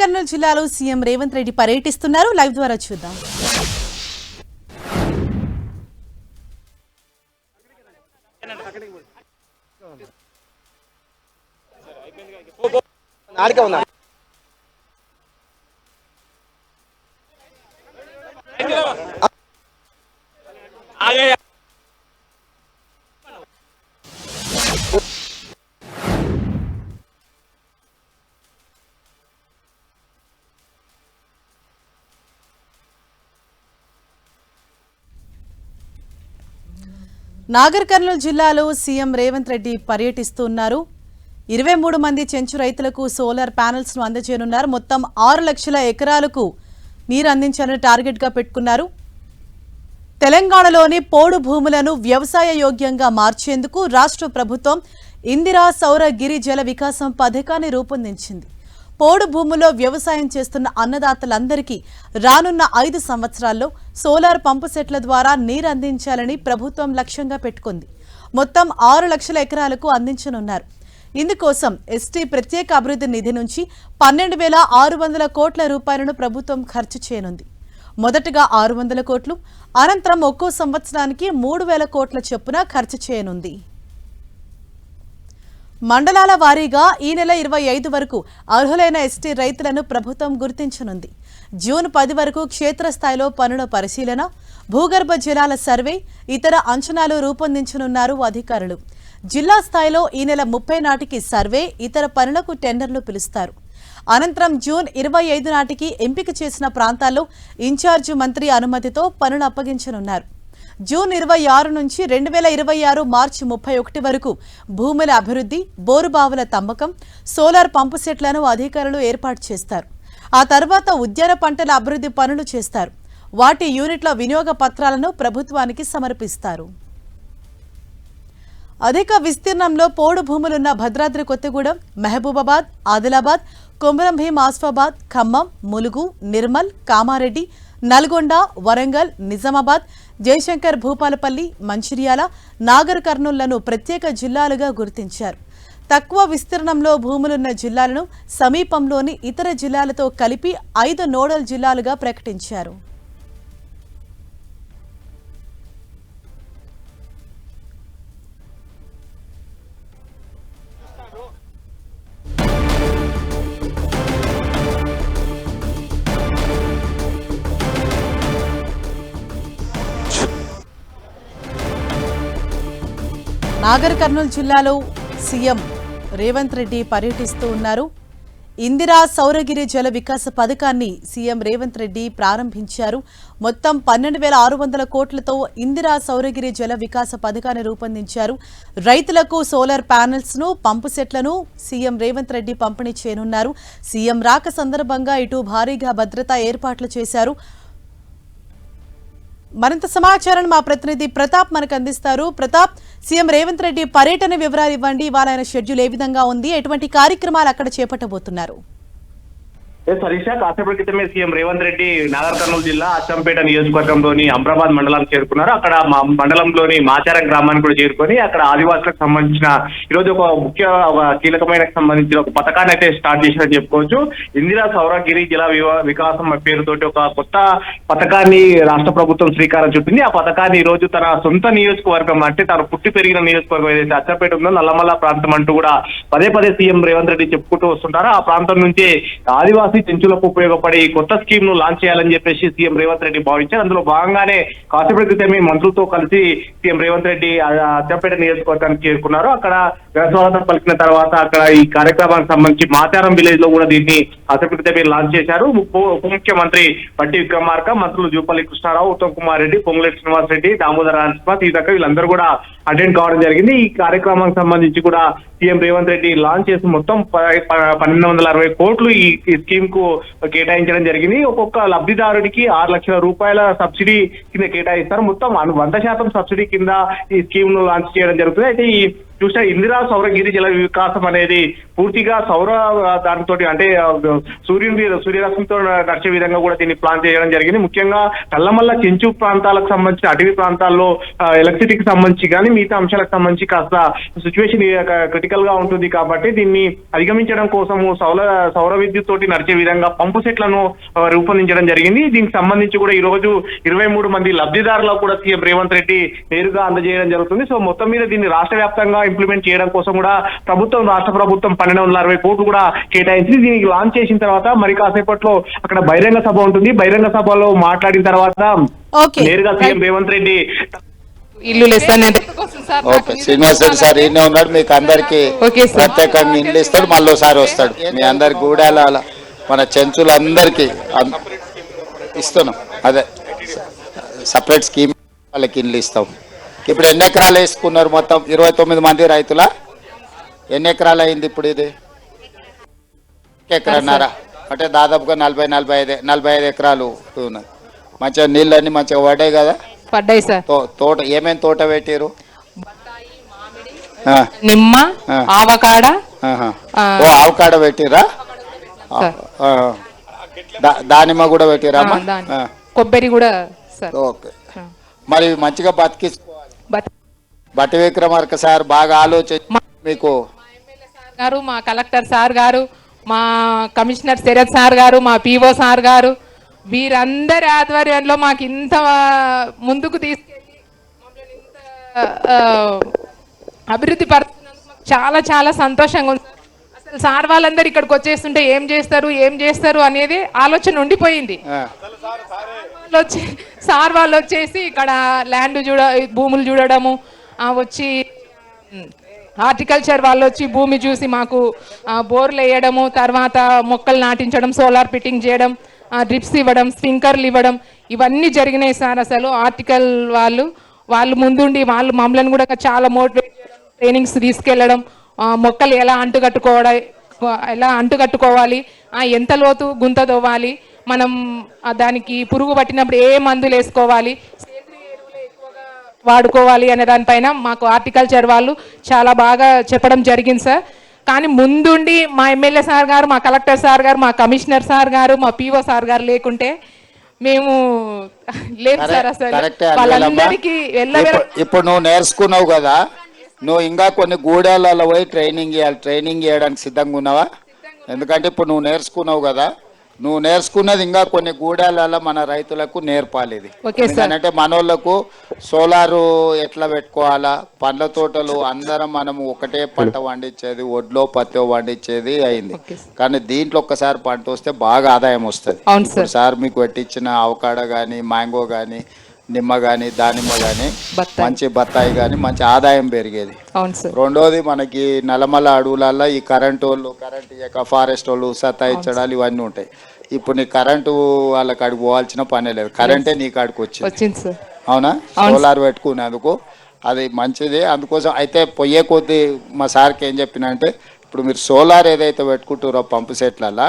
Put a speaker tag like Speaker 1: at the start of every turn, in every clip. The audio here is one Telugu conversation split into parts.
Speaker 1: కర్నూలు జిల్లాలో సీఎం రేవంత్ రెడ్డి పర్యటిస్తున్నారు. లైవ్ ద్వారా చూద్దాం.
Speaker 2: నాడిక ఉన్నా
Speaker 1: నాగర్ కర్నూలు జిల్లాలో సీఎం రేవంత్ రెడ్డి పర్యటిస్తున్నారు. ఇరవై మూడు మంది చెంచు రైతులకు సోలార్ ప్యానెల్స్ను అందజేయనున్నారు. మొత్తం ఆరు లక్షల ఎకరాలకు నీరు అందించాలని టార్గెట్గా పెట్టుకున్నారు. తెలంగాణలోని పోడు భూములను వ్యవసాయ యోగ్యంగా మార్చేందుకు రాష్ట్ర ప్రభుత్వం ఇందిరా సౌర గిరి జల వికాసం పథకాన్ని రూపొందించింది. పోడు భూములో వ్యవసాయం చేస్తున్న అన్నదాతలందరికీ రానున్న ఐదు సంవత్సరాల్లో సోలార్ పంపు సెట్ల ద్వారా నీరు అందించాలని ప్రభుత్వం లక్ష్యంగా పెట్టుకుంది. మొత్తం ఆరు లక్షల ఎకరాలకు అందించనున్నారు. ఇందుకోసం ఎస్టీ ప్రత్యేక అభివృద్ధి నిధి నుంచి పన్నెండు వేల ఆరు వందల కోట్ల రూపాయలను ప్రభుత్వం ఖర్చు చేయనుంది. మొదటగా ఆరు వందల కోట్లు అనంతరం ఒక్కో సంవత్సరానికి మూడు వేల కోట్ల చొప్పున ఖర్చు చేయనుంది. మండలాల వారీగా ఈ నెల ఇరవై ఐదు వరకు అర్హులైన ఎస్టీ రైతులను ప్రభుత్వం గుర్తించనుంది. జూన్ పది వరకు క్షేత్రస్థాయిలో పనుల పరిశీలన భూగర్భ జలాల సర్వే ఇతర అంచనాలు రూపొందించనున్నారు అధికారులు. జిల్లా స్థాయిలో ఈ నెల ముప్పై నాటికి సర్వే ఇతర పనులకు టెండర్లు పిలుస్తారు. అనంతరం జూన్ ఇరవై ఐదు నాటికి ఎంపిక చేసిన ప్రాంతాల్లో ఇన్ఛార్జ్ మంత్రి అనుమతితో పనులు అప్పగించనున్నారు. జూన్ ఇరవై ఆరు నుంచి రెండు వేల ఇరవై ఆరు మార్చి ముప్పై ఒకటి వరకు భూముల అభివృద్ధి బోరుబావుల తమ్మకం సోలార్ పంపు సెట్లను అధికారులు ఏర్పాటు చేస్తారు. ఆ తర్వాత ఉద్యాన పంటల అభివృద్ధి పనులు చేస్తారు. వాటి యూనిట్ల వినియోగ పత్రాలను ప్రభుత్వానికి సమర్పిస్తారు. అధిక విస్తీర్ణంలో పోడు భూములున్న భద్రాద్రి కొత్తగూడెం మహబూబాబాద్ ఆదిలాబాద్ కొమరం భీం ఆస్ఫాబాద్ ఖమ్మం ములుగు నిర్మల్ కామారెడ్డి నల్గొండ వరంగల్ నిజామాబాద్ జయశంకర్ భూపాలపల్లి మంచిర్యాల నాగర్ కర్నూళ్ళను ప్రత్యేక జిల్లాలుగా గుర్తించారు. తక్కువ విస్తీర్ణంలో భూములున్న జిల్లాలను సమీపంలోని ఇతర జిల్లాలతో కలిపి ఐదు నోడల్ జిల్లాలుగా ప్రకటించారు. నాగర్ కర్నూలు జిల్లాలో సీఎం రేవంత్ రెడ్డి పర్యటిస్తూ ఉన్నారు. ఇందిరా సౌరగిరి జల వికాస పథకాన్ని సీఎం రేవంత్ రెడ్డి ప్రారంభించారు. మొత్తం పన్నెండు వేల ఆరు వందల కోట్లతో ఇందిరా సౌరగిరి జల వికాస పథకాన్ని రూపొందించారు. రైతులకు సోలార్ ప్యానెల్స్ను పంపు సెట్లను సీఎం రేవంత్ రెడ్డి పంపిణీ చేయనున్నారు. సీఎం రాక సందర్భంగా ఇటు భారీగా భద్రతా ఏర్పాట్లు చేశారు. మరింత సమాచారాన్ని మా ప్రతినిధి ప్రతాప్ మనకు అందిస్తారు. ప్రతాప్ సీఎం రేవంత్ రెడ్డి పర్యటన వివరాలు ఇవ్వండి. ఇవాళ ఆయన షెడ్యూల్ ఏ విధంగా ఉంది? ఎటువంటి కార్యక్రమాలు అక్కడ చేపట్టబోతున్నారు?
Speaker 3: సరీష కాసేపటి క్రితమే సీఎం రేవంత్ రెడ్డి నాగర్ కర్నూలు జిల్లా అచ్చంపేట నియోజకవర్గంలోని అమ్రాబాద్ మండలానికి చేరుకున్నారు. అక్కడ మా మండలంలోని మాచారం గ్రామానికి కూడా చేరుకొని అక్కడ ఆదివాసులకు సంబంధించిన ఈరోజు ఒక ముఖ్య ఒక కీలకమైన సంబంధించిన ఒక పథకాన్ని అయితే స్టార్ట్ చేశారని చెప్పుకోవచ్చు. ఇందిరా సౌరగిరి జిల్లా వివా- వికాసం పేరుతోటి ఒక కొత్త పథకాన్ని రాష్ట్ర ప్రభుత్వం శ్రీకారం చుట్టింది. ఆ పథకాన్ని ఈ రోజు తన సొంత నియోజకవర్గం అంటే తను పుట్టి పెరిగిన నియోజకవర్గం ఏదైతే అచ్చంపేట ఉందో నల్లమల్ల ప్రాంతం అంటూ కూడా పదే పదే సీఎం రేవంత్ రెడ్డి చెప్పుకుంటూ వస్తుంటారు. ఆ ప్రాంతం నుంచే ఆదివాసీ చెంచులకు ఉపయోగపడే ఈ కొత్త స్కీమ్ను లాంచ్ చేయాలని చెప్పేసి సీఎం రేవంత్ రెడ్డి భావించారు. అందులో భాగంగానే కాసేపటి క్రితమే మంత్రులతో కలిసి సీఎం రేవంత్ రెడ్డి ఆ అచ్చంపేట నియోజకవర్గానికి చేరుకున్నారు. అక్కడ స్వాగతం పలికిన తర్వాత అక్కడ ఈ కార్యక్రమానికి సంబంధించి మాచారం విలేజ్లో కూడా దీన్ని కాసేపటి క్రితమే లాంచ్ చేశారు. ఉప ముఖ్యమంత్రి పట్టి విక్రమార్క మంత్రులు జూపల్లి కృష్ణారావు ఉత్తమ్ కుమార్ రెడ్డి పొంగులేటి శ్రీనివాస్ రెడ్డి దామోదర రాజ్పాత్ ఈ దాకా వీళ్ళందరూ కూడా అటెండ్ కావడం జరిగింది. ఈ కార్యక్రమానికి సంబంధించి కూడా సీఎం రేవంత్ రెడ్డి లాంచ్ చేసి మొత్తం ప- పన్నెండు వందల అరవై కోట్లు ఈ స్కీమ్ కు కేటాయించడం జరిగింది. ఒక్కొక్క లబ్ధిదారుడికి ఆరు లక్షల రూపాయల సబ్సిడీ కింద కేటాయిస్తారు. మొత్తం వంద శాతం సబ్సిడీ కింద ఈ స్కీమ్ను లాంచ్ చేయడం జరుగుతుంది. అయితే ఈ చూస్తే ఇందిరా సౌర గిరి జల వికాసం అనేది పూర్తిగా సౌర దానితో అంటే సూర్యుని సూర్యరశ్మితో నడిచే విధంగా కూడా దీన్ని ప్లాన్ చేయడం జరిగింది. ముఖ్యంగా నల్లమల్ల చెంచు ప్రాంతాలకు సంబంధించిన అటవీ ప్రాంతాల్లో ఎలక్ట్రిసిటీకి సంబంధించి కానీ మిగతా అంశాలకు సంబంధించి కాస్త సిచ్యువేషన్ క్రిటికల్గా ఉంటుంది కాబట్టి దీన్ని అధిగమించడం కోసము సౌర సౌర విద్యుత్ తోటి నడిచే విధంగా పంపు సెట్లను రూపొందించడం జరిగింది. దీనికి సంబంధించి కూడా ఈ రోజు ఇరవై మూడు మంది లబ్ధిదారులకు కూడా సీఎం రేవంత్ రెడ్డి నేరుగా అందజేయడం జరుగుతుంది. సో మొత్తం మీద దీన్ని రాష్ట్ర వ్యాప్తంగా ఇంప్లిమెంట్ చేయడం కోసం కూడా ప్రభుత్వం రాష్ట్ర ప్రభుత్వం పన్నెండు వందల అరవై కోట్లు కూడా కేటాయించి దీనికి లాంచ్ చేసిన తర్వాత మరి కాసేపట్లో అక్కడ బహిరంగ సభ ఉంటుంది. బహిరంగ సభలో మాట్లాడిన తర్వాత
Speaker 1: ఓకే.
Speaker 3: నేరుగా సీఎం రేవంత్ రెడ్డి
Speaker 2: ఇల్లు
Speaker 4: ఓకే శ్రీనివాస్ రెడ్డి సార్ ఈయనే ఉన్నాడు మీకు అందరికి
Speaker 2: ఓకే సార్.
Speaker 4: ప్రత్యేకంగా ఇల్లు ఇస్తాడు మళ్ళీ ఒకసారి వస్తాడు. మీ అందరికి గూడాల మన చెంచులు అందరికి ఇస్తున్నాం. అదే సపరేట్ స్కీమ్ వాళ్ళకి ఇల్లు ఇస్తాం. ఇప్పుడు ఎన్ని ఎకరాలు వేసుకున్నారు మొత్తం? ఇరవై తొమ్మిది మంది రైతుల? ఎన్ని ఎకరాలు అయింది ఇప్పుడు ఇది? ఎకరన్నారా? అంటే దాదాపుగా నలభై నలభై ఐదు నలభై ఐదు ఎకరాలు ఉన్నది మంచిగా నీళ్ళన్నీ మంచిగా పడ్డాయి కదా?
Speaker 2: పడ్డాయి సార్.
Speaker 4: తోట ఏమేమి తోట పెట్టారు
Speaker 2: నిమ్మ. ఆవకాడ.
Speaker 4: ఓ ఆవకాడ పెట్టిరా. దానిమ్మ కూడా పెట్టిరా
Speaker 2: కొబ్బరి కూడా
Speaker 4: ఓకే. మరి మంచిగా బతికి బట్టి విక్రమార్క సార్ బాగా ఆలోచించి మీకు
Speaker 2: గారు మా కలెక్టర్ సార్ గారు మా కమిషనర్ శరత్ సార్ గారు మా పిఓ సార్ గారు వీరందరి ఆధ్వర్యంలో మాకు ఇంత ముందుకు తీసుకెళ్ళి అభివృద్ధి పరుస్తున్నందుకు చాలా చాలా సంతోషంగా ఉంది సార్. అసలు సార్ వాళ్ళందరూ ఇక్కడికి వచ్చేస్తుంటే ఏం చేస్తారు ఏం చేస్తారు అనేది ఆలోచన ఉండిపోయింది. వాళ్ళు వచ్చి సార్ వాళ్ళు వచ్చేసి ఇక్కడ ల్యాండ్ చూడ భూములు చూడడము వచ్చి హార్టికల్చర్ వాళ్ళు వచ్చి భూమి చూసి మాకు బోర్లు వేయడము తర్వాత మొక్కలు నాటించడం సోలార్ ఫిట్టింగ్ చేయడం డ్రిప్స్ ఇవ్వడం స్ప్రింకర్లు ఇవ్వడం ఇవన్నీ జరిగినాయి సార్ అసలు. ఆర్టికల్ వాళ్ళు వాళ్ళు ముందుండి వాళ్ళు మమ్మల్ని కూడా చాలా మోటివేట్ ట్రైనింగ్స్ తీసుకెళ్ళడం మొక్కలు ఎలా అంటుకట్టుకోవడం ఎలా అంటుకట్టుకోవాలి ఎంత లోతు గుంత తవ్వాలి మనం దానికి పురుగు పట్టినప్పుడు ఏ మందులు వేసుకోవాలి వాడుకోవాలి అనే దానిపైన మాకు హార్టికల్చర్ వాళ్ళు చాలా బాగా చెప్పడం జరిగింది సార్. కానీ ముందుండి మా ఎమ్మెల్యే సార్ గారు మా కలెక్టర్ సార్ గారు మా కమిషనర్ సార్ గారు మా పిఓ సార్ గారు లేకుంటే మేము లేము సార్ అసలు.
Speaker 4: కరెక్టే
Speaker 2: వాళ్ళందరికీ
Speaker 4: ఇప్పుడు- నువ్వు నేర్చుకున్నావు కదా నువ్వు ఇంకా కొన్ని గూడాలలో పోయి ట్రైనింగ్ చేయాలి ట్రైనింగ్ చేయడానికి సిద్ధంగా ఉన్నావా? ఎందుకంటే ఇప్పుడు నువ్వు నేర్చుకున్నావు కదా నువ్వు నేర్చుకున్నది ఇంకా కొన్ని గూడాలలో మన రైతులకు నేర్పాలి ఇది
Speaker 2: సార్.
Speaker 4: ఎందుకంటే మనోళ్ళకు సోలారు ఎట్లా పెట్టుకోవాలా? పండ్ల తోటలు అందరం మనము ఒకటే పంట పండించేది ఒడ్లో పత్తి పండించేది అయింది. కానీ దీంట్లో ఒక్కసారి పంట వస్తే బాగా ఆదాయం వస్తుంది.
Speaker 2: సార్.
Speaker 4: మీకు పెట్టించిన అవకాడ కానీ మ్యాంగో కానీ నిమ్మ కానీ దానిమ్మ కానీ. మంచి బత్తాయి కానీ మంచి ఆదాయం పెరిగేది. రెండోది మనకి నల్లమల్ల అడవులలో ఈ కరెంటు వాళ్ళు కరెంట్ ఇయ్యక ఫారెస్ట్ వాళ్ళు సతాయించడాలు ఇవన్నీ ఉంటాయి. ఇప్పుడు నీ కరెంటు వాళ్ళకి అడిగి పోవాల్సిన పనే లేదు. కరెంటే నీ కాడికి వచ్చింది. అవునా? సోలార్ పెట్టుకునేందుకు అది మంచిది. అందుకోసం అయితే పొయ్యే కొద్దీ మా సార్కి ఏం చెప్పినంటే ఇప్పుడు మీరు సోలార్ ఏదైతే పెట్టుకుంటారో పంపు సెట్లలో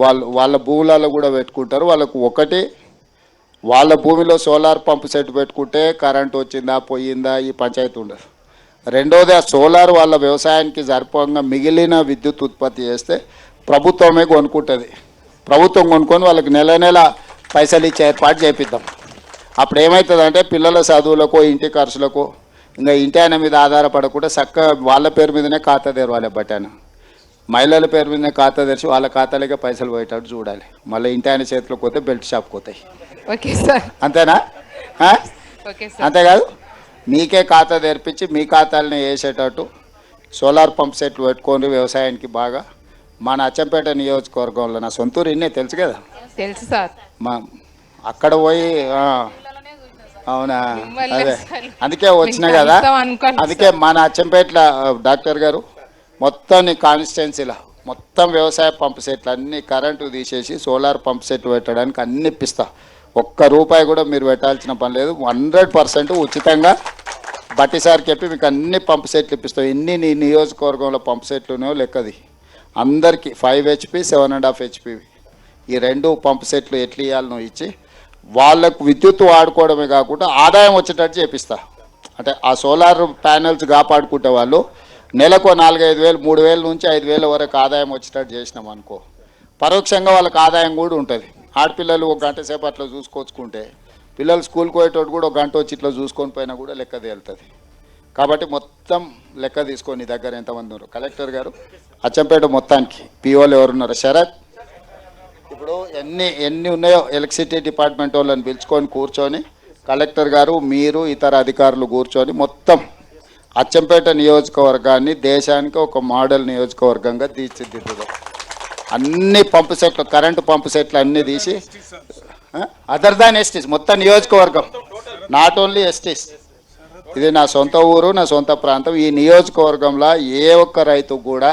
Speaker 4: వాళ్ళు వాళ్ళ భూములలో కూడా పెట్టుకుంటారు. వాళ్ళకు ఒకటి వాళ్ళ భూమిలో సోలార్ పంప్ సెట్ పెట్టుకుంటే కరెంట్ వచ్చిందా పోయిందా ఈ పంచాయతీ ఉండదు. రెండోది ఆ సోలార్ వాళ్ళ వ్యవసాయానికి సరిపోగా మిగిలిన విద్యుత్ ఉత్పత్తి చేస్తే ప్రభుత్వమే కొనుక్కుంటుంది. ప్రభుత్వం కొనుక్కొని వాళ్ళకి నెల నెల పైసలు ఇచ్చే ఏర్పాటు చేపిద్దాం. అప్పుడు ఏమవుతుందంటే పిల్లల చదువులకు ఇంటి ఖర్చులకు ఇంకా ఇంటి ఆయన మీద ఆధారపడకుండా చక్కగా వాళ్ళ పేరు మీదనే ఖాతా తెరవాలి బట్టాను. మహిళల పేరు మీదనే ఖాతా తెరిచి వాళ్ళ ఖాతాలకే పైసలు పోయేటట్టు చూడాలి. మళ్ళీ ఇంటి ఆయన చేతిలోకి పోతే బెల్ట్ షాప్కి పోతాయి.
Speaker 2: Okay sir.
Speaker 4: అంతేనా? అంతేకాదు మీకే ఖాతా తెరిపించి మీ ఖాతాలని వేసేటట్టు సోలార్ పంప్ సెట్లు పెట్టుకొని వ్యవసాయానికి బాగా. మన అచ్చంపేట నియోజకవర్గంలో నా సొంతూరు ఇన్నే తెలుసు కదా?
Speaker 2: తెలుసు సార్.
Speaker 4: మా అక్కడ పోయి అవునా? అదే. అందుకే వచ్చిన కదా. అందుకే మన అచ్చంపేట్ల ఆ, డాక్టర్ గారు మొత్తం నీ కాన్స్టిట్యున్సీలో మొత్తం వ్యవసాయ పంప్ సెట్లు అన్ని కరెంటు తీసేసి సోలార్ పంప్ సెట్ పెట్టడానికి అన్ని ఇప్పిస్తా ఒక్క రూపాయి కూడా మీరు పెట్టాల్సిన పని లేదు. హండ్రెడ్ పర్సెంట్ ఉచితంగా బట్టి సార్ చెప్పి మీకు అన్ని పంప్ సెట్లు ఇప్పిస్తాం. ఎన్ని నీ నియోజకవర్గంలో పంప్ సెట్లు ఉన్నాయో లెక్కది. అందరికీ five HP seven and half HP ఈ రెండు పంప్ సెట్లు ఎట్లు ఇవ్వాలనో ఇచ్చి వాళ్ళకు విద్యుత్ వాడుకోవడమే కాకుండా ఆదాయం వచ్చేటట్టు చేపిస్తా. అంటే ఆ సోలార్ ప్యానెల్స్ కాపాడుకుంటే వాళ్ళు నెలకు నాలుగైదు వేలు మూడు వేల నుంచి ఐదు వేల వరకు ఆదాయం వచ్చేటట్టు చేసినాం అనుకో. పరోక్షంగా వాళ్ళకి ఆదాయం కూడా ఉంటుంది. ఆడపిల్లలు ఒక గంట సేపు అట్లా చూసుకొచ్చుకుంటే పిల్లలు స్కూల్కి పోయేటోడు కూడా ఒక గంట వచ్చి ఇట్లా చూసుకొని పోయినా కూడా లెక్క తేలుతుంది. కాబట్టి మొత్తం లెక్క తీసుకొని దగ్గర ఎంతమంది ఉన్నారు? కలెక్టర్ గారు అచ్చంపేట మొత్తానికి పిఓలు ఎవరున్నారు శరత్. ఇప్పుడు ఎన్ని ఎన్ని ఉన్నాయో ఎలక్ట్రిసిటీ డిపార్ట్మెంట్ వాళ్ళని పిలుచుకొని కూర్చొని కలెక్టర్ గారు మీరు ఇతర అధికారులు కూర్చొని మొత్తం అచ్చంపేట నియోజకవర్గాన్ని దేశానికి ఒక మోడల్ నియోజకవర్గంగా తీర్చిదిద్దుదాం. అన్ని పంపు సెట్లు కరెంటు పంపు సెట్లు అన్నీ తీసి అదర్ దాన్ ఎస్టీస్ మొత్తం నియోజకవర్గం. నాట్ ఓన్లీ ఎస్టీస్ ఇది నా సొంత ఊరు నా సొంత ప్రాంతం. ఈ నియోజకవర్గంలో ఏ ఒక్క రైతు కూడా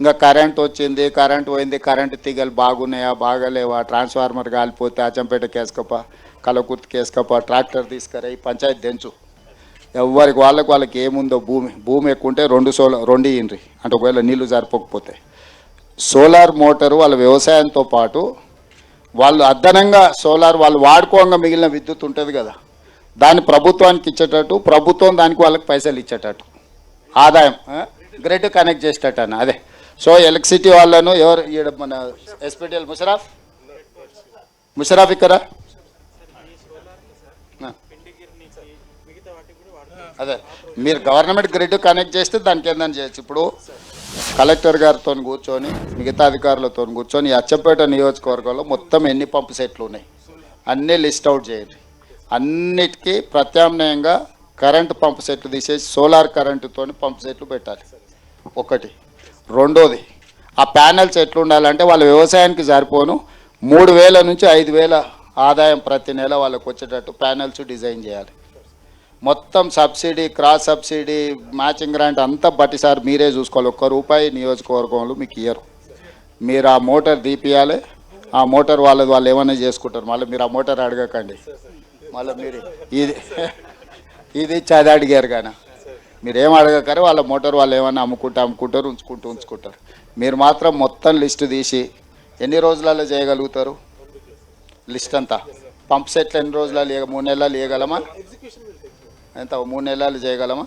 Speaker 4: ఇంకా కరెంట్ వచ్చింది కరెంట్ పోయింది కరెంటు తీగలు బాగున్నాయా బాగాలేవా ట్రాన్స్ఫార్మర్ కాలిపోతే అచ్చంపేట కేసుకప్ప కలకుర్తి కేసుకప్ప ట్రాక్టర్ తీసుకురా ఈ పంచాయతీ తెంచు. ఎవరికి వాళ్ళకి వాళ్ళకి ఏముందో భూమి భూమి ఎక్కువ ఉంటే రెండు సోలార్ రెండు ఇయ్యండి అంటే ఒకవేళ నీళ్ళు సరిపోకపోతే సోలార్ మోటారు వాళ్ళ వ్యవసాయంతో పాటు వాళ్ళు అదనంగా సోలార్ వాళ్ళు వాడుకోగా మిగిలిన విద్యుత్ ఉంటుంది కదా. దాన్ని ప్రభుత్వానికి ఇచ్చేటట్టు ప్రభుత్వం దానికి వాళ్ళకి పైసలు ఇచ్చేటట్టు. ఆదాయం గ్రిడ్ కనెక్ట్ చేసేటట్టు అన్న అదే. సో ఎలక్ట్రిసిటీ వాళ్ళను ఎవరు ఈడ మన ఎస్పీటీఎల్ ముషరాఫ్? ముషరాఫ్ ఇక్కడ? అదే మీరు గవర్నమెంట్ గ్రిడ్ కనెక్ట్ చేస్తే దానికి ఏందని చేయొచ్చు? ఇప్పుడు కలెక్టర్ గారితో కూర్చొని మిగతా అధికారులతో కూర్చొని అచ్చపేట అచ్చంపేట నియోజకవర్గంలో మొత్తం ఎన్ని పంపు సెట్లు ఉన్నాయి? అన్నీ లిస్ట్ అవుట్ చేయండి. అన్నిటికీ ప్రత్యామ్నాయంగా కరెంటు పంపు సెట్లు తీసేసి సోలార్ కరెంటుతో పంపు సెట్లు పెట్టాలి. ఒకటి. రెండోది ఆ ప్యానెల్స్ ఎట్లుండాలంటే వాళ్ళ వ్యవసాయానికి సరిపోను. మూడు వేల నుంచి ఐదు వేల ఆదాయం ప్రతి నెల వాళ్ళకు వచ్చేటట్టు ప్యానెల్స్ డిజైన్ చేయాలి. మొత్తం subsidy cross subsidy matching grant అంతా బట్టి సార్ మీరే చూసుకోవాలి. ఒక్క రూపాయి నియోజకవర్గంలో మీకు ఇయ్యరు. మీరు ఆ మోటార్ తీపియాలి ఆ మోటార్ వాళ్ళది వాళ్ళు ఏమైనా చేసుకుంటారు. మళ్ళీ మీరు ఆ మోటార్ అడగకండి. మళ్ళీ మీరు ఇది ఇది చది అడిగారు కానీ. మీరు ఏం అడగకరే వాళ్ళ మోటార్ వాళ్ళు ఏమైనా అమ్ముకుంటే అమ్ముకుంటారు ఉంచుకుంటూ ఉంచుకుంటారు. మీరు మాత్రం మొత్తం లిస్టు తీసి ఎన్ని రోజులలో చేయగలుగుతారు? లిస్ట్ అంతా. పంప్ సెట్లు ఎన్ని రోజులలో మూడు నెలలు ఇవ్వగలమా ఎంత? మూడు నెలలు చేయగలమా?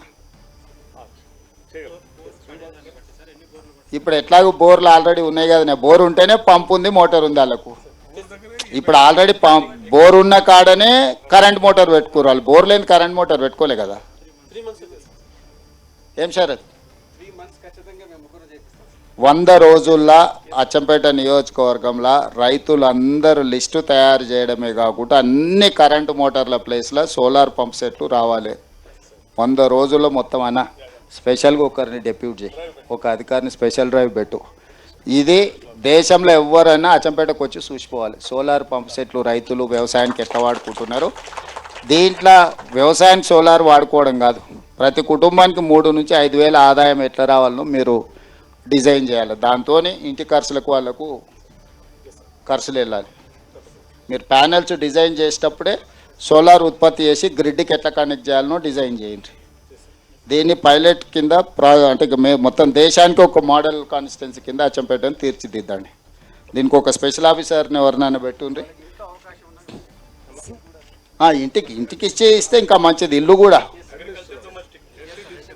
Speaker 4: ఇప్పుడు ఎట్లాగో బోర్లు ఆల్రెడీ ఉన్నాయి కదా బోర్ ఉంటేనే పంప్ ఉంది మోటార్ ఉంది వాళ్ళకు. ఇప్పుడు ఆల్రెడీ పంప్ బోర్ ఉన్న కాడనే కరెంట్ మోటార్ పెట్టుకోరు వాళ్ళు. బోర్ లేని కరెంట్ మోటార్ పెట్టుకోలే కదా. ఏం శరత్ వంద రోజుల్లో అచ్చంపేట నియోజకవర్గంలో రైతులందరూ లిస్టు తయారు చేయడమే కాకుండా అన్ని కరెంటు మోటార్ల ప్లేస్లో సోలార్ పంప్ సెట్లు రావాలి. వంద రోజుల్లో మొత్తం అన్న స్పెషల్గా ఒకరిని డెప్యూట్ చేయి. ఒక అధికారిని స్పెషల్ డ్రైవ్ పెట్టు. ఇది దేశంలో ఎవరైనా అచ్చంపేటకు వచ్చి చూసిపోవాలి. సోలార్ పంప్ సెట్లు రైతులు వ్యవసాయానికి ఎట్లా వాడుకుంటున్నారు? దీంట్లో వ్యవసాయం సోలార్ వాడుకోవడం కాదు. ప్రతి కుటుంబానికి మూడు నుంచి ఐదు వేల ఆదాయం ఎట్లా రావాలనో మీరు డిజైన్ చేయాలి. దాంతో ఇంటి ఖర్చులకు వాళ్ళకు ఖర్చులు వెళ్ళాలి. మీరు ప్యానెల్స్ డిజైన్ చేసేటప్పుడే సోలార్ ఉత్పత్తి చేసి గ్రిడ్కి ఎట్లా కనెక్ట్ చేయాలనో డిజైన్ చేయండి. దీన్ని పైలట్ కింద ప్రా అంటే మేము మొత్తం దేశానికి ఒక మోడల్ కాన్స్టిట్యున్సీ కింద అచ్చంపేటని తీర్చిదిద్దండి. దీనికి ఒక స్పెషల్ ఆఫీసర్ని ఎవరినైనా పెట్టుండ్రి? ఇంటికి ఇంటికి ఇచ్చే ఇస్తే ఇంకా మంచిది ఇల్లు కూడా.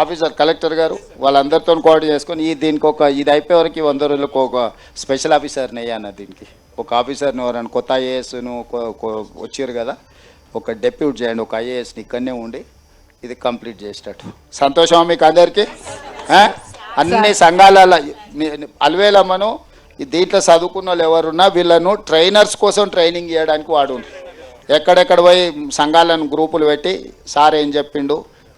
Speaker 4: ఆఫీసర్ కలెక్టర్ గారు వాళ్ళందరితో కోఆర్డినేట్ చేసుకొని ఈ దీనికి ఒక ఇది అయిపోయే వరకు వంద రోజులకు ఒక స్పెషల్ ఆఫీసర్ని అన్న దీనికి. ఒక ఆఫీసర్ని ఎవరైనా కొత్త ఐఏఎస్ను వచ్చారు కదా ఒక డెప్యూట్ చేయండి ఒక ఐఏఎస్ని ఇక్కడనే ఉండి ఇది కంప్లీట్ చేసేటట్టు. సంతోషమా మీకు అందరికీ? అన్ని సంఘాలలో అలవేలమ్మను మనం దీంట్లో చదువుకున్న వాళ్ళు ఎవరున్నా వీళ్ళను ట్రైనర్స్ కోసం ట్రైనింగ్ చేయడానికి వాడు ఎక్కడెక్కడ పోయి సంఘాలను గ్రూపులు పెట్టి సార్ ఏం చెప్పిండు?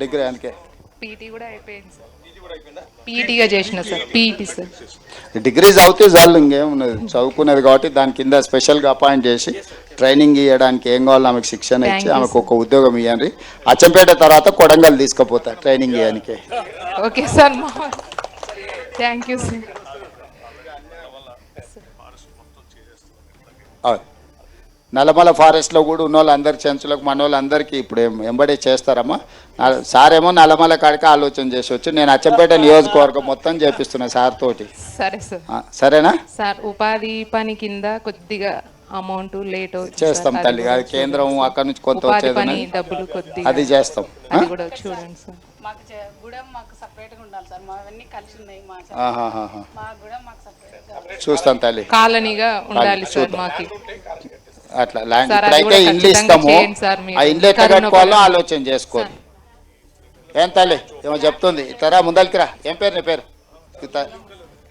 Speaker 4: డిగ్రీ అందుకే
Speaker 2: పీటీ కూడా అయిపోయింది సార్. పీటీగా చేసిన సార్ పీటీ సార్.
Speaker 4: డిగ్రీ చదివితే చాలు ఇంకేమున్నది చదువుకునేది కాబట్టి దాని కింద స్పెషల్గా అపాయింట్ చేసి ట్రైనింగ్ ఇవ్వడానికి ఏం కావాలో ఆమెకు శిక్షణ ఇచ్చి ఆమెకు ఒక ఉద్యోగం ఇవ్వండి అచ్చంపేట తర్వాత కొడంగల్ తీసుకుపోతా ట్రైనింగ్ ఇవ్వడానికి
Speaker 2: okay sir thank you sir
Speaker 4: Nallamala ఫారెస్ట్లో కూడా ఉన్న వాళ్ళందరి చెంచులకు మన వాళ్ళందరికీ ఇప్పుడు ఏం ఎంబడే చేస్తారమ్మా. నా- సార్ ఏమో నల్లమల కాడికి ఆలోచన చేసి వచ్చి నేను అచ్చంపేట నియోజకవర్గం మొత్తం చేపిస్తున్నా సార్ తోటి.
Speaker 2: సరే సార్.
Speaker 4: సరేనా?
Speaker 2: సార్ ఉపాధి పని కింద కొద్దిగా అమౌంట్ లేట్
Speaker 4: చేస్తాం. తల్లి అది కేంద్రం అక్కడ నుంచి కొంత వచ్చేది.
Speaker 2: డబ్బులు కొద్దిగా
Speaker 4: అది చేస్తాం. ఆ?
Speaker 2: అది కూడా చూడండి సార్.
Speaker 5: మాకు చే- గూడెం మాకు సపరేట్గా ఉండాలి సార్. మా అవన్నీ కలిసి ఉన్నాయి మా చే-
Speaker 4: ఆహాహాహా.
Speaker 5: మా గూడెం మాకు సపరేట్గా
Speaker 4: చూస్తాం తల్లి.
Speaker 2: కాలనీగా ఉండాలి సార్. మాకు.
Speaker 4: అట్లా ల్యాండ్
Speaker 2: సార్, అది
Speaker 4: ఇప్పుడైతే
Speaker 2: కూడా
Speaker 4: ఇండ్లు
Speaker 2: ఖచ్చితంగా
Speaker 4: ఇస్తాము.
Speaker 2: చేయండి సార్ మీరు.
Speaker 4: ఆ ఇండ్లు ఎట్లా
Speaker 2: కరోనా
Speaker 4: కట్టుకోవాలో. ఆలోచన చేసుకోండి. ఏం తల్లి? ఏమో చెప్తుంది. ఇతరా ముందరికి రా. ఏం పేరు నీ పేరు? ఇత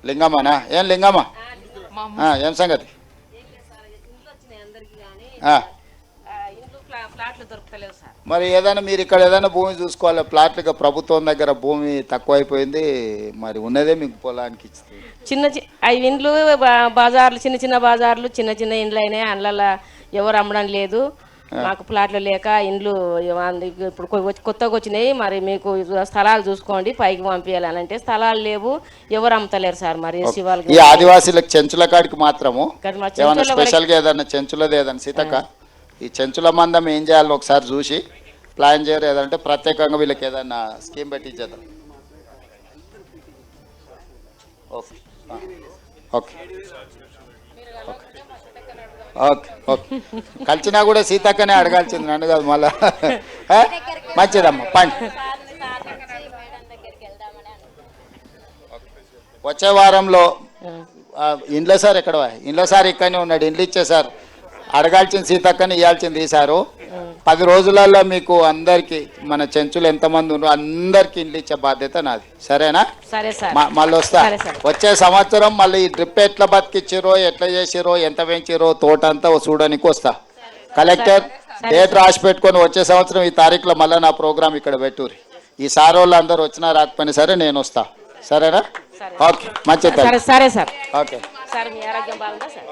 Speaker 4: లింగమ్మనా? ఏం లింగమ్మ?
Speaker 2: మా
Speaker 4: ఆ, ఏం సంగతి? ఆ,
Speaker 5: ఇంట్లో ఫ్లాట్లు దొరకలేదు
Speaker 4: మరి ఏదైనా మీరు ఇక్కడ ఏదైనా భూమి చూసుకోవాలి ప్లాట్లుగా ప్రభుత్వం దగ్గర భూమి తక్కువైపోయింది మరి ఉన్నదే మీకు పొలానికి ఇస్తుంది
Speaker 6: చిన్న అవి ఇండ్లు బజార్లు చిన్న చిన్న బజార్లు చిన్న చిన్న ఇండ్లు అయినాయి అందులో ఎవరు అమ్మడం లేదు. మాకు ప్లాట్లు లేక ఇండ్లు. ఇప్పుడు కొత్తగా వచ్చినాయి. మరి మీకు స్థలాలు చూసుకోండి పైకి పంపించాలి అని అంటే స్థలాలు లేవు. ఎవరు అమ్ముతలేరు సార్ మరి శివాలకి
Speaker 4: ఈ ఆదివాసీలకు చెంచుల కాడికి మాత్రము? స్పెషల్గా ఏదన్నా చెంచులది ఏదన్నా సీతక్క? ఈ చెంచుల మందం ఏం చేయాలో ఒకసారి చూసి ప్లాన్ చేయరు ఏదంటే ప్రత్యేకంగా వీళ్ళకి ఏదన్నా స్కీమ్ పెట్టి ఇచ్చేద్దాం ఓకే ఓకే. Okay okay. కలిసినా కూడా సీతక్కనే అడగాల్సింది నన్ను కాదు మళ్ళా. మంచిదమ్మా పండి. వచ్చే వారంలో ఆ, ఇండ్ల సార్ ఎక్కడ? ఇండ్ల సార్ ఇక్కడనే ఉన్నాడు ఇండ్లు ఇచ్చే సార్ సీతక్కని ఇవ్వాల్సింది ఈసారు పది రోజులలో మీకు అందరికి మన చెంచులు ఎంతమంది ఉన్నారో అందరికి ఇండ్లు ఇచ్చే బాధ్యత నాది. సరేనా?
Speaker 6: సరే సార్.
Speaker 4: మ- మళ్ళీ వస్తా. వచ్చే సంవత్సరం మళ్ళీ ఈ డ్రిప్ ఎట్లా బతికిచ్చిరో ఎట్లా చేసిరో ఎంత పెంచిరో తోట అంతా చూడడానికి వస్తా. కలెక్టర్ డేట్ రాసి పెట్టుకొని వచ్చే సంవత్సరం ఈ తారీఖులో మళ్ళీ నా ప్రోగ్రామ్ ఇక్కడ పెట్టుర్రి. ఈ సార్ వాళ్ళు అందరు వచ్చినా రాకపోయినా సరే నేను వస్తా. సరేనా? ఓకే. మంచిది
Speaker 6: సరే సరే సార్.
Speaker 4: ఓకే.
Speaker 6: సార్ మీ ఆరోగ్యం బాగుందా సార్?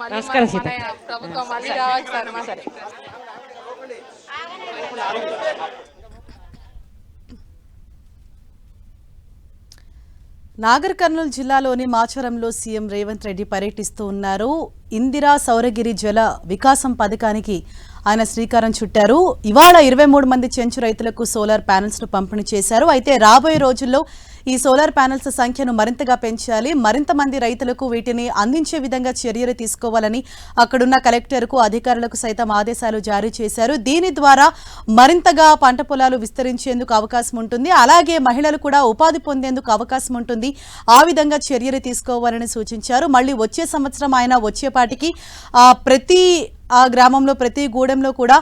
Speaker 2: మళ్ళీ
Speaker 6: నమస్కారం సీత.
Speaker 2: ప్రభుత్వం మళ్ళీ రావాలి సార్ మా సరే
Speaker 1: నాగర్ కర్నూలు జిల్లాలోని మాచవరంలో సీఎం రేవంత్ రెడ్డి పర్యటిస్తూ ఉన్నారు. ఇందిరా సౌరగిరి జల వికాసం పథకానికి ఆయన శ్రీకారం చుట్టారు. ఇవాళ ఇరవై మూడు మంది చెంచు రైతులకు సోలార్ ప్యానెల్స్ను పంపిణీ చేశారు. అయితే రాబోయే రోజుల్లో ఈ సోలార్ ప్యానెల్స్ సంఖ్యను మరింతగా పెంచాలి. మరింత మంది రైతులకు వీటిని అందించే విధంగా చర్యలు తీసుకోవాలని అక్కడున్న కలెక్టర్కు అధికారులకు సైతం ఆదేశాలు జారీ చేశారు. దీని ద్వారా మరింతగా పంట పొలాలు విస్తరించేందుకు అవకాశం ఉంటుంది. అలాగే మహిళలు కూడా ఉపాధి పొందేందుకు అవకాశం ఉంటుంది. ఆ విధంగా చర్యలు తీసుకోవాలని సూచించారు. మళ్ళీ వచ్చే సంవత్సరం ఆయన వచ్చేపాటికి ప్రతి ఆ గ్రామంలో ప్రతి గూడెంలో కూడా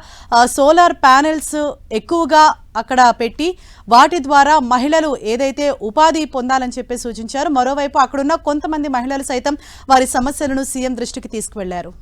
Speaker 1: సోలార్ ప్యానెల్స్ ఎక్కువగా అక్కడ పెట్టి వాటి ద్వారా మహిళలు ఏదైతే ఉపాధి పొందాలని చెప్పి సూచించారు మరోవైపు అక్కడున్న కొంతమంది మహిళలు సైతం వారి సమస్యలను సీఎం దృష్టికి తీసుకువెళ్ళారు.